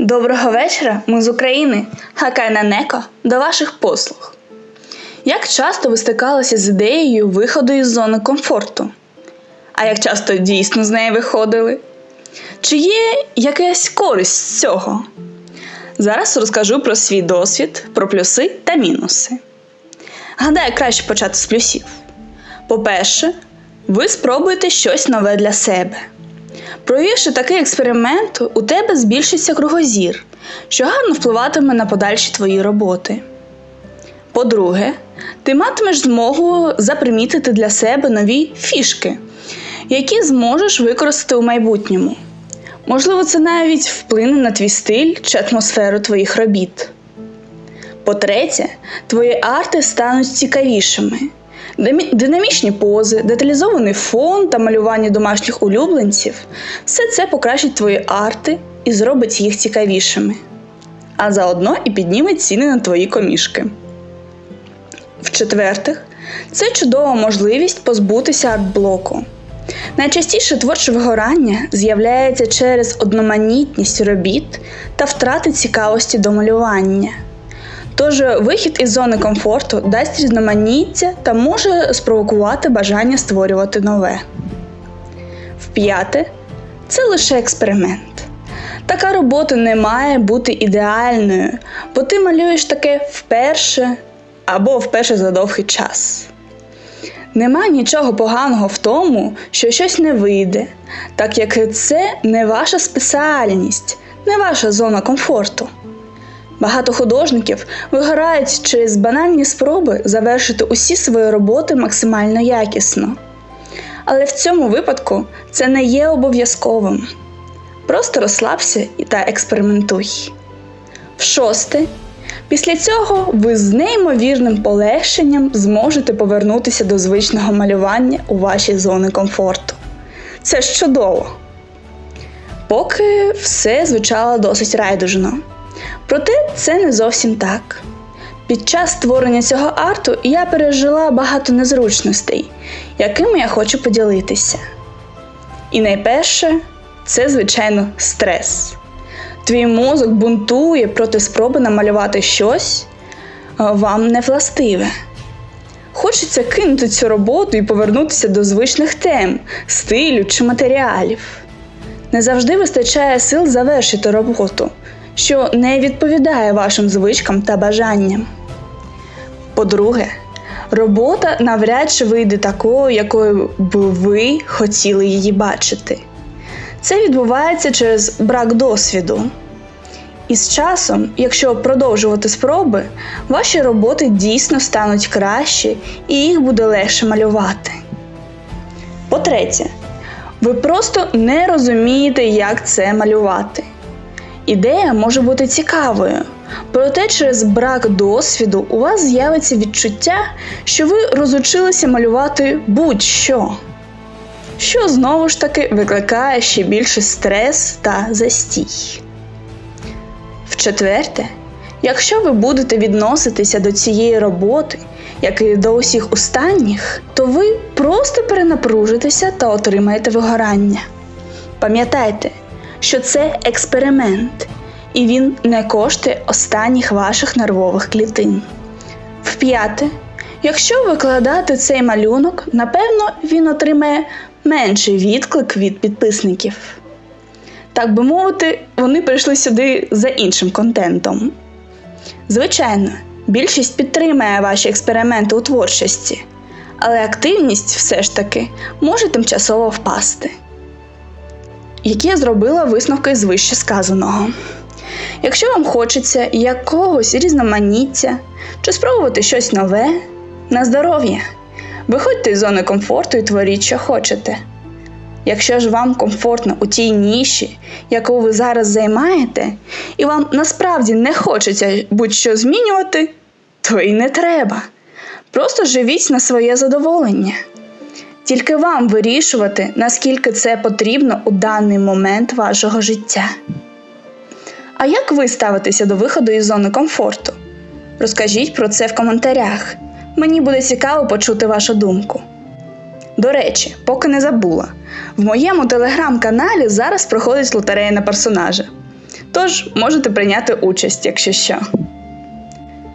Доброго вечора, ми з України. Хакайна Неко до ваших послуг. Як часто ви стикалися з ідеєю виходу із зони комфорту? А як часто дійсно з неї виходили? Чи є якась користь з цього? Зараз розкажу про свій досвід, про плюси та мінуси. Гадаю, краще почати з плюсів. По-перше, ви спробуєте щось нове для себе. Провівши такий експеримент, у тебе збільшиться кругозір, що гарно впливатиме на подальші твої роботи. По-друге, ти матимеш змогу запримітити для себе нові фішки, які зможеш використати у майбутньому. Можливо, це навіть вплине на твій стиль чи атмосферу твоїх робіт. По-третє, твої арти стануть цікавішими. Динамі- Динамічні пози, деталізований фон та малювання домашніх улюбленців все це покращить твої арти і зробить їх цікавішими. А заодно і підніме ціни на твої комішки. В-четвертих, це чудова можливість позбутися арт-блоку. Найчастіше творче вигорання з'являється через одноманітність робіт та втрати цікавості до малювання. Тож вихід із зони комфорту дасть різноманіття та може спровокувати бажання створювати нове. В-п'яте, це лише експеримент. Така робота не має бути ідеальною, бо ти малюєш таке вперше або вперше за довгий час. Нема нічого поганого в тому, що щось не вийде, так як це не ваша спеціальність, не ваша зона комфорту. Багато художників вигорають через банальні спроби завершити усі свої роботи максимально якісно. Але в цьому випадку це не є обов'язковим. Просто розслабся та експериментуй. В шосте, після цього ви з неймовірним полегшенням зможете повернутися до звичного малювання у вашій зоні комфорту. Це ж чудово! Поки все звучало досить райдужно. Проте це не зовсім так. Під час створення цього арту я пережила багато незручностей, якими я хочу поділитися. І найперше це, звичайно, стрес. Твій мозок бунтує проти спроби намалювати щось е, вам не властиве. Хочеться кинути цю роботу і повернутися до звичних тем, стилю чи матеріалів. Не завжди вистачає сил завершити роботу, що не відповідає вашим звичкам та бажанням. По-друге, робота навряд чи вийде такою, якою б ви хотіли її бачити. Це відбувається через брак досвіду. І з часом, якщо продовжувати спроби, ваші роботи дійсно стануть кращі і їх буде легше малювати. По-третє, ви просто не розумієте, як це малювати. Ідея може бути цікавою, проте через брак досвіду у вас з'явиться відчуття, що ви розучилися малювати будь-що, що знову ж таки викликає ще більше стрес та застій. В-четверте, якщо ви будете відноситися до цієї роботи, як і до усіх останніх, то ви просто перенапружитеся та отримаєте вигорання. Пам'ятайте, що це експеримент, і він не коштує останніх ваших нервових клітин. В-п'яте, якщо викладати цей малюнок, напевно, він отримає менший відклик від підписників. Так би мовити, вони прийшли сюди за іншим контентом. Звичайно, більшість підтримає ваші експерименти у творчості, але активність все ж таки може тимчасово впасти. Які я зробила висновки з вище сказаного. Якщо вам хочеться якогось різноманіття чи спробувати щось нове, на здоров'я, виходьте з зони комфорту і творіть, що хочете. Якщо ж вам комфортно у тій ніші, яку ви зараз займаєте, і вам насправді не хочеться будь-що змінювати, то і не треба. Просто живіть на своє задоволення. Тільки вам вирішувати, наскільки це потрібно у даний момент вашого життя. А як ви ставитеся до виходу із зони комфорту? Розкажіть про це в коментарях. Мені буде цікаво почути вашу думку. До речі, поки не забула, в моєму телеграм-каналі зараз проходить лотерея на персонажа. Тож можете прийняти участь, якщо що.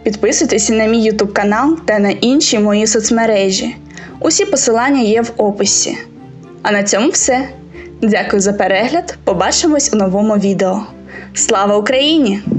Підписуйтесь на мій YouTube канал та на інші мої соцмережі. Усі посилання є в описі. А на цьому все. Дякую за перегляд. Побачимось у новому відео. Слава Україні!